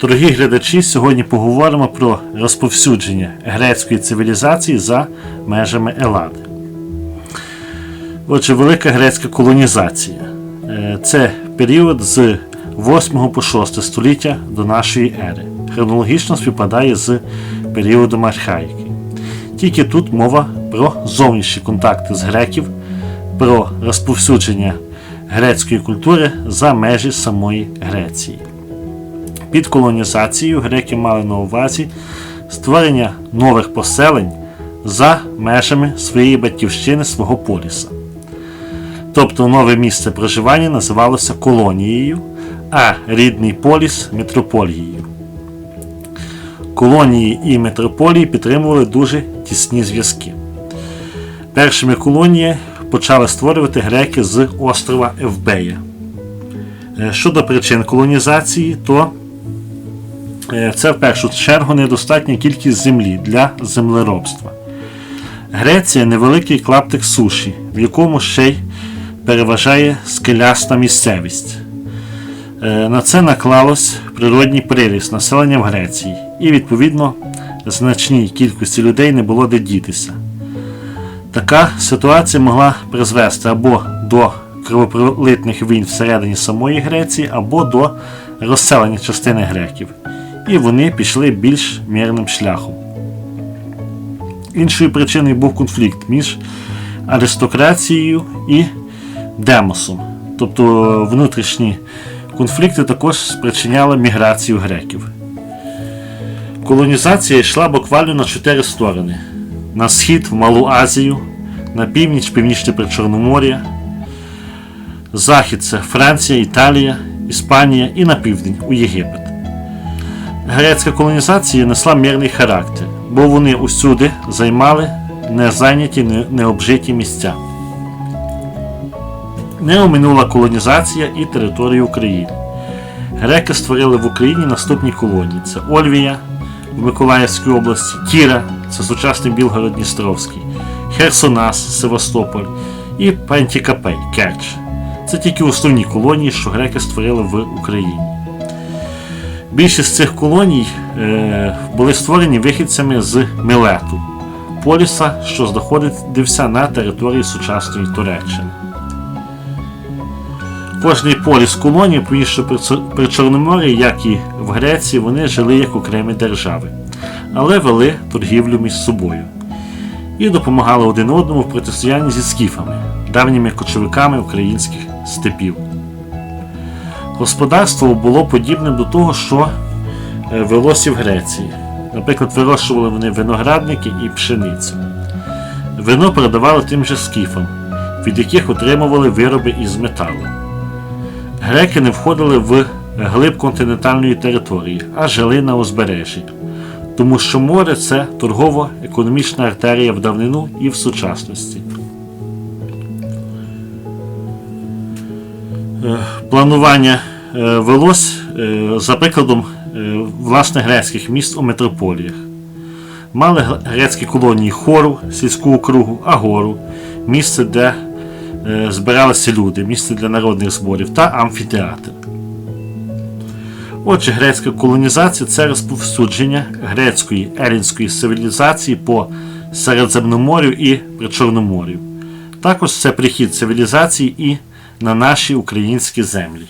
Дорогі глядачі, сьогодні поговоримо про розповсюдження грецької цивілізації за межами Елади. Отже, велика грецька колонізація. Е, Це період з 8 по 6 століття до нашої ери. Хронологічно співпадає з періодом архаїки. Тільки тут мова про зовнішні контакти з греків, про розповсюдження грецької культури за межі самої Греції. Під колонізацією греки мали на увазі створення нових поселень за межами своєї батьківщини свого поліса. Тобто нове місце проживання називалося колонією, а рідний поліс метрополією. Колонії і метрополії підтримували дуже тісні зв'язки. Першими колонії почали створювати греки з острова Евбея. Е, Щодо причин колонізації, то Це в першу чергу недостатня кількість землі для землеробства. Греція невеликий клаптик суші, в якому ще й переважає скеляста місцевість. Е, На це наклалось природній приріст населення в Греції, і, відповідно, значній кількості людей не було де дітися. Така ситуація могла призвести або до кровопролитних війн всередині самої Греції, або до розселення частини греків і вони пішли більш мирним шляхом. Іншою причиною був конфлікт між аристокрацією і демосом. Тобто внутрішні конфлікти також спричиняли міграцію греків. Колонізація йшла буквально на чотири сторони: на схід в Малу Азію, на північ, північне Причорномор'я, захід це Франція, Італія, Іспанія і на південь у Єгипет. Грецька колонізація несла мирний характер, бо вони усюди займали незайняті необжиті місця. Не оминула колонізація і території України. Греки створили в Україні наступні колонії: це Ольвія в Миколаївській області, Кіра, це сучасний Білгород-Дністровський, Херсонас, Севастополь і Пантікапей, Керч. Це тільки основні колонії, що греки створили в Україні. Більшість цих колоній е, були створені вихідцями з Мілету, поліса, що знаходився на території сучасної Туреччини. Кожний поліс колонії повіше при Чорномор'ї, як і в Греції, вони жили як окремі держави, але вели торгівлю між собою і допомагали один одному в протистоянні зі скіфами, давніми кочовиками українських степів. Господарство було подібним до того, що е, велося в Греції. Наприклад, вирощували вони виноградники і пшеницю. Вино продавали тим же скіфам, від яких отримували вироби із металу. Греки не входили в глиб континентальної території, а жили на узбережжі, тому що море це торгово-економічна артерія в давнину і в сучасності. Планування е, велось е, за прикладом е, власне грецьких міст у метрополіях. Мали грецькі колонії хору, сільську округу, агору, місце, де е, збиралися люди, місце для народних зборів та амфітеатр. Отже, грецька колонізація це розповсюдження грецької елінської цивілізації по Середземномор'ю і Причорномор'ю. Також це прихід цивілізації і на наші українські землі.